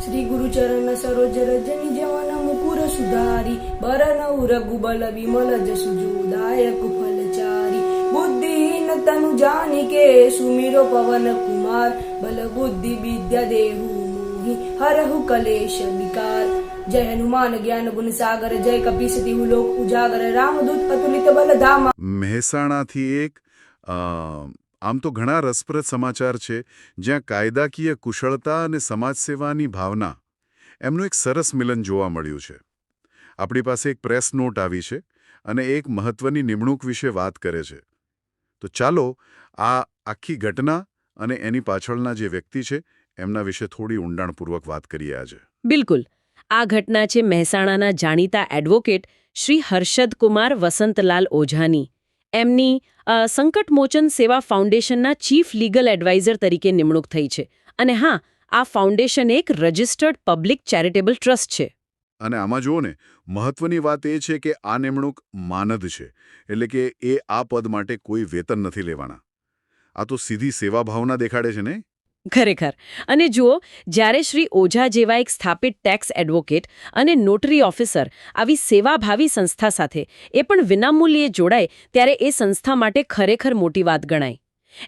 શ્રી ગુરુચરણ સરોજ રજની જવન મુકુર સુધારી બરનઉ રઘુબલ વિમલ જસુ જોદાયક ફલચારી બુદ્ધિહીન તનુ જાનિકે સુમિરો પવન કુમાર બલ બુદ્ધિ વિદ્યા દેહુ મોહી હરહુ કલેશ વિકાર જય હનુમાન જ્ઞાન ગુણ સાગર જય કપીસતી હું લોક ઉજાગર રામદૂત અતુલિત બલ ધામા મહેસાણાથી એક અ, આમ તો ઘણા રસપ્રદ સમાચાર છે, જ્યાં કાયદાકીય કુશળતા અને સમાજ સેવાની ભાવના એમનું એક સરસ મિલન જોવા મળ્યું છે. આપણી પાસે એક પ્રેસ નોટ આવી છે અને એક મહત્વની નિમણૂક વિશે વાત કરે છે. તો ચાલો, આ આખી ઘટના અને એની પાછળના જે વ્યક્તિ છે, એમના વિશે થોડી ઊંડાણપૂર્વક વાત કરીએ આજે. બિલકુલ. આ ઘટના છે મહેસાણાના જાણીતા એડવોકેટ શ્રી હર્ષદ કુમાર વસંતલાલ ઓઝાની. એમની સંકટમોચન સેવા ફાઉન્ડેશનના ચીફ લીગલ એડવાઇઝર તરીકે નિમણૂક થઈ છે. અને હા, આ ફાઉન્ડેશન એક રજિસ્ટર્ડ પબ્લિક ચેરિટેબલ ટ્રસ્ટ છે. અને આમાં જુઓ ને, મહત્વની વાત એ છે કે આ નિમણૂક માનદ છે. એટલે કે એ આ પદ માટે કોઈ વેતન નથી લેવાના. આ તો સીધી સેવા ભાવના દેખાડે છે ને? ખરેખર. અને જુઓ, જ્યારે શ્રી ઓઝા જેવા એક સ્થાપિત ટેક્સ એડવોકેટ અને નોટરી ઓફિસર આવી સેવાભાવી સંસ્થા સાથે એ પણ વિનામૂલ્યે જોડાય, ત્યારે એ સંસ્થા માટે ખરેખર મોટી વાત ગણાય.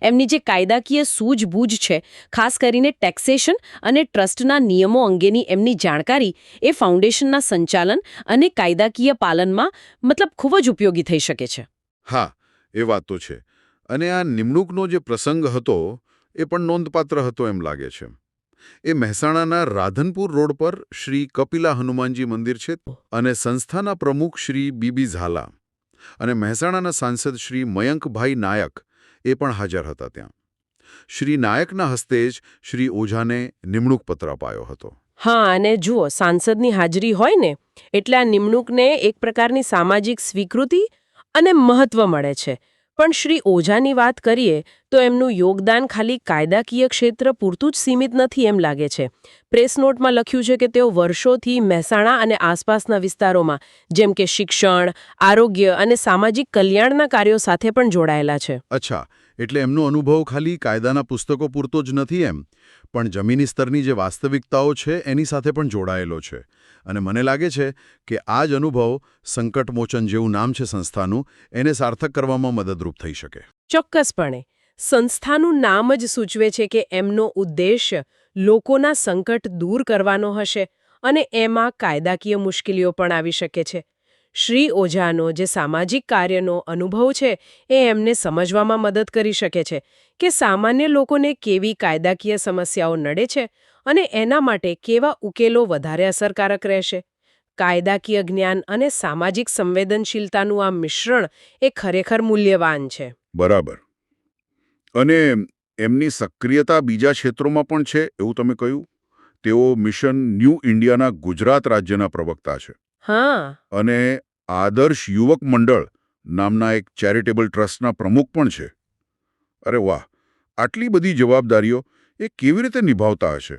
એમની જે કાયદાકીય સૂઝબૂઝ છે, ખાસ કરીને ટેક્સેશન અને ટ્રસ્ટના નિયમો અંગેની એમની જાણકારી, એ ફાઉન્ડેશનના સંચાલન અને કાયદાકીય પાલનમાં મતલબ ખૂબ જ ઉપયોગી થઈ શકે છે. હા, એ વાત તો છે. અને આ નિમણૂકનો જે પ્રસંગ હતો એ પણ નોંધપાત્ર હતો એમ લાગે છે. એ મહેસાણાના રાધનપુર રોડ પર શ્રી કપિલા હનુમાનજી મંદિર છે અને સંસ્થાના પ્રમુખ શ્રી બીબી ઝાલા અને મહેસાણાના સાંસદ શ્રી મયંકભાઈ નાયક એ પણ હાજર હતા ત્યાં. શ્રી નાયકના હસ્તે જ શ્રી ઓઝાને નિમણૂક પત્ર અપાયો હતો. હા, અને જુઓ, સાંસદની હાજરી હોય ને, એટલે આ નિમણૂકને એક પ્રકારની સામાજિક સ્વીકૃતિ અને મહત્વ મળે છે. પણ શ્રી ઓઝાની વાત કરીએ તો એમનું યોગદાન ખાલી કાયદાકીય ક્ષેત્ર પૂરતું જ સીમિત નથી એમ લાગે છે. પ્રેસ નોટમાં લખ્યું છે કે તેઓ વર્ષોથી મહેસાણા અને આસપાસના વિસ્તારોમાં જેમ કે શિક્ષણ આરોગ્ય અને સામાજિક કલ્યાણના કાર્યો સાથે પણ જોડાયેલા છે. અચ્છા એટલે એમનો અનુભવ ખાલી કાયદાના પુસ્તકો પૂરતો જ નથી એમ? પણ જમીની સ્તરની જે વાસ્તવિકતાઓ છે એની સાથે પણ જોડાયેલો છે. અને મને લાગે છે કે આ જ અનુભવ સંકટમોચન જેવું નામ છે સંસ્થાનું એને સાર્થક કરવામાં મદદરૂપ થઈ શકે. ચોક્કસપણે. સંસ્થાનું નામ જ સૂચવે છે કે એમનો ઉદ્દેશ્ય લોકોના સંકટ દૂર કરવાનો હશે અને એમાં કાયદાકીય મુશ્કેલીઓ પણ આવી શકે છે. શ્રી ઓઝાનો જે સામાજિક કાર્યનો અનુભવ છે એ એમને સમજવામાં મદદ કરી શકે છે કે સામાન્ય લોકોને કેવી કાયદાકીય સમસ્યાઓ નડે છે અને એના માટે કેવા ઉકેલો વધારે અસરકારક રહેશે. કાયદાકીય જ્ઞાન અને સામાજિક સંવેદનશીલતાનું આ મિશ્રણ એ ખરેખર મૂલ્યવાન છે. બરાબર. અને એમની સક્રિયતા બીજા ક્ષેત્રોમાં પણ છે એવું તમે કહ્યું? તેઓ મિશન ન્યૂ ઇન્ડિયાના ગુજરાત રાજ્યના પ્રવક્તા છે. હા. અને આદર્શ યુવક મંડળ નામના એક ચેરિટેબલ ટ્રસ્ટના પ્રમુખ પણ છે. અરે વાહ! આટલી બધી જવાબદારીઓ એ કેવી રીતે નિભાવતા હશે?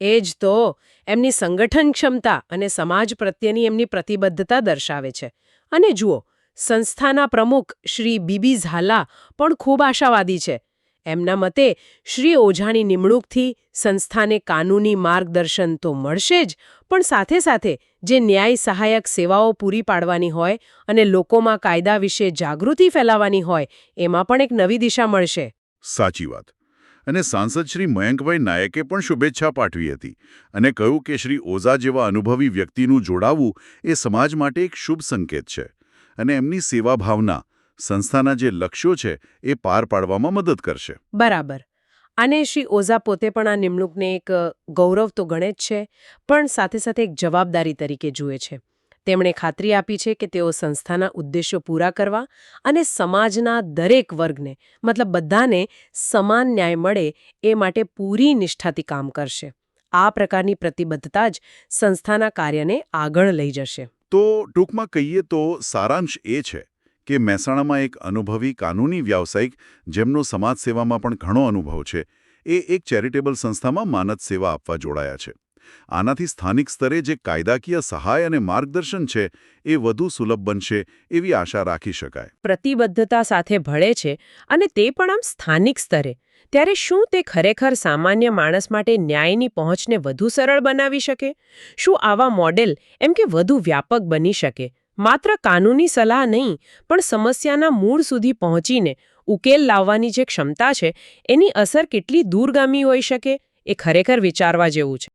એ જ તો. એમની સંગઠન ક્ષમતા અને સમાજ પ્રત્યેની એમની પ્રતિબદ્ધતા દર્શાવે છે. અને જુઓ સંસ્થાના પ્રમુખ શ્રી બીબી ઝાલા પણ ખૂબ આશાવાદી છે. એમના મતે, શ્રી ઓઝાની નિમણૂકથી સંસ્થાને કાનૂની માર્ગદર્શન તો મળશે જ, પણ સાથે સાથે જે ન્યાય સહાયક સેવાઓ પૂરી પાડવાની હોય અને લોકોમાં કાયદા વિશે જાગૃતિ ફેલાવવાની હોય, એમાં પણ એક નવી દિશા મળશે. સાચી વાત. અને સાંસદ શ્રી મયંકભાઈ નાયકે પણ શુભેચ્છા પાઠવી હતી અને કહ્યું કે શ્રી ઓઝા જેવા અનુભવી વ્યક્તિનું જોડાવું એ સમાજ માટે એક શુભ સંકેત છે અને એમની સેવા ભાવના સંસ્થાના જે લક્ષ્યો છે એ પાર પાડવામાં મદદ કરશે. બરાબર. અને શ્રી ઓઝા પોતે પણ આ નિમણૂકને એક ગૌરવ તો ગણે જ છે પણ સાથે સાથે એક જવાબદારી તરીકે જુએ છે. તેમણે ખાતરી આપી છે કે તેઓ સંસ્થાના ઉદ્દેશ્યો પૂરા કરવા અને સમાજના દરેક વર્ગને મતલબ બધાને સમાન ન્યાય મળે એ માટે પૂરી નિષ્ઠાથી કામ કરશે. આ પ્રકારની પ્રતિબદ્ધતા જ સંસ્થાના કાર્યને આગળ લઈ જશે. તો ટૂંકમાં કહીએ તો સારાંશ એ છે કે મહેસાણામાં એક અનુભવી કાનૂની વ્યાવસાયિક જેમનો સમાજ સેવામાં પણ ઘણો અનુભવ છે, એ એક ચેરિટેબલ સંસ્થામાં માનદ સેવા આપવા જોડાયા છે. આનાથી સ્થાનિક સ્તરે જે કાયદાકીય સહાય અને માર્ગદર્શન છે, એ વધુ સુલભ બનશે એવી આશા રાખી શકાય. પ્રતિબદ્ધતા સાથે ભળે છે અને તે પણ આમ સ્થાનિક સ્તરે. ત્યારે શું તે ખરેખર સામાન્ય માણસ માટે ન્યાયની પહોંચને વધુ સરળ બનાવી શકે? શું આવા મોડેલ એમ કે વધુ વ્યાપક બની શકે? માત્ર કાનૂની સલાહ નહીં, પણ સમસ્યાના મૂળ સુધી પહોંચીને ઉકેલ લાવવાની જે ક્ષમતા છે, એની અસર કેટલી દૂરગામી હોઈ શકે, એ ખરેખર વિચારવા જેવું છે.